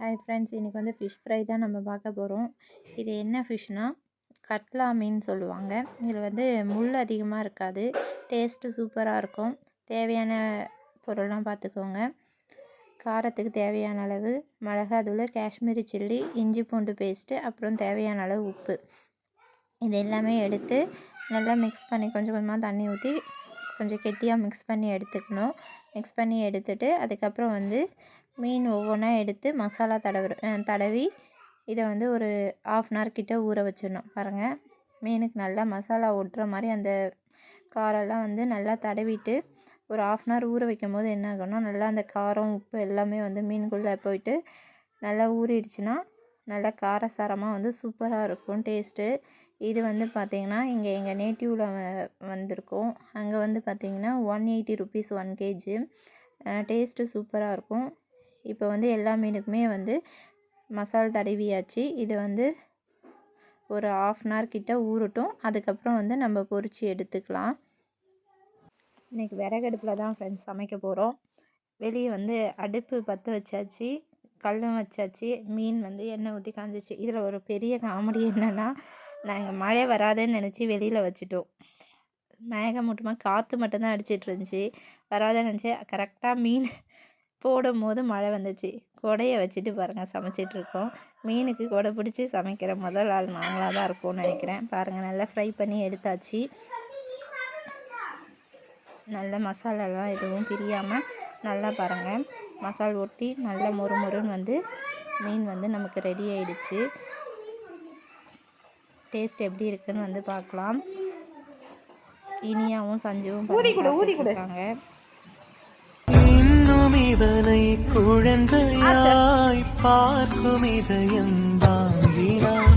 Hi friends இன்றைக்கி வந்து fish fry தான் நம்ம பார்க்க போகிறோம் இது என்ன ஃபிஷ்னால் கட்லா மீன் சொல்லுவாங்க. இதில் வந்து முள் அதிகமாக இருக்காது. டேஸ்ட்டு சூப்பராக இருக்கும். தேவையான பொருள்லாம் பார்த்துக்கோங்க. காரத்துக்கு தேவையான அளவு மிளகாத்தூள் காஷ்மீரி சில்லி இஞ்சி பூண்டு பேஸ்ட்டு அப்புறம் தேவையான அளவு உப்பு. இது எல்லாமே எடுத்து நல்லா மிக்ஸ் பண்ணி கொஞ்சம் கொஞ்சமாக தண்ணி ஊற்றி கொஞ்சம் கெட்டியாக மிக்ஸ் பண்ணி எடுத்துக்கணும். மிக்ஸ் பண்ணி எடுத்துட்டு அதுக்கப்புறம் வந்து மீன் ஒவ்வொன்றா எடுத்து மசாலா தடவுற தடவி இதை வந்து ஒரு ஆஃப் அன் ஹவர் கிட்டே ஊற வச்சிடணும். பாருங்கள் மீனுக்கு நல்லா மசாலா ஒட்டுற மாதிரி அந்த காரெல்லாம் வந்து நல்லா தடவிட்டு ஒரு ஆஃப் அன் ஹவர் ஊற வைக்கும் போது என்ன ஆகும்னா நல்லா அந்த காரம் உப்பு எல்லாமே வந்து மீனுக்குள்ளே போயிட்டு நல்லா ஊறிடுச்சுன்னா நல்லா காரசாரமாக வந்து சூப்பராக இருக்கும் டேஸ்ட்டு. இது வந்து பார்த்திங்கன்னா இங்கே எங்கள் நேட்டிவில் வந்திருக்கும். அங்கே வந்து பார்த்திங்கன்னா one eighty rupees one KG taste சூப்பராக இருக்கும். இப்போ வந்து எல்லா மீனுக்குமே வந்து மசால் தடவியாச்சு. இது வந்து ஒரு ஆஃப் அன் ஹவர் கிட்ட ஊறட்டும். அதுக்கப்புறம் வந்து நம்ம பொரித்து எடுத்துக்கலாம். இன்றைக்கி விறகடுப்பில் தான் ஃப்ரெண்ட்ஸ் சமைக்க போகிறோம் வெளியே வந்து அடுப்பு பற்ற வச்சாச்சு. கல்லும் வச்சாச்சு மீன் வந்து எண்ணெய் ஊற்றி காஞ்சிச்சு. இதில் ஒரு பெரிய காமெடி என்னென்னா நாங்கள் மழை வராதுன்னு நினச்சி வெளியில் வச்சுட்டோம். மேகமூட்டமாக காற்று மட்டும்தான் அடிச்சிட்டு இருந்துச்சு. வராதுன்னு நினச்சி கரெக்டாக மீன் போடும் போது மழை வந்துச்சு. கொடையை வச்சுட்டு பாருங்கள் சமைச்சிட்ருக்கோம் மீனுக்கு கொடை பிடிச்சி சமைக்கிற முதல் ஆள் நாங்களாக தான் இருப்போம்னு நினைக்கிறேன். பாருங்கள் நல்லா ஃப்ரை பண்ணி எடுத்தாச்சு. நல்ல மசாலாலாம் எதுவும் பிரியாமல் நல்லா பாருங்கள் மசால் ஒட்டி நல்லா மொறு மொறுன்னு வந்து மீன் வந்து நமக்கு ரெடி ஆயிடுச்சு. டேஸ்ட் எப்படி இருக்குன்னு வந்து பார்க்கலாம் இனியாவும் சஞ்சுவும் இன்னும் இவனை குழந்தையாய் பார்க்கும் இதயம் வாங்கினார்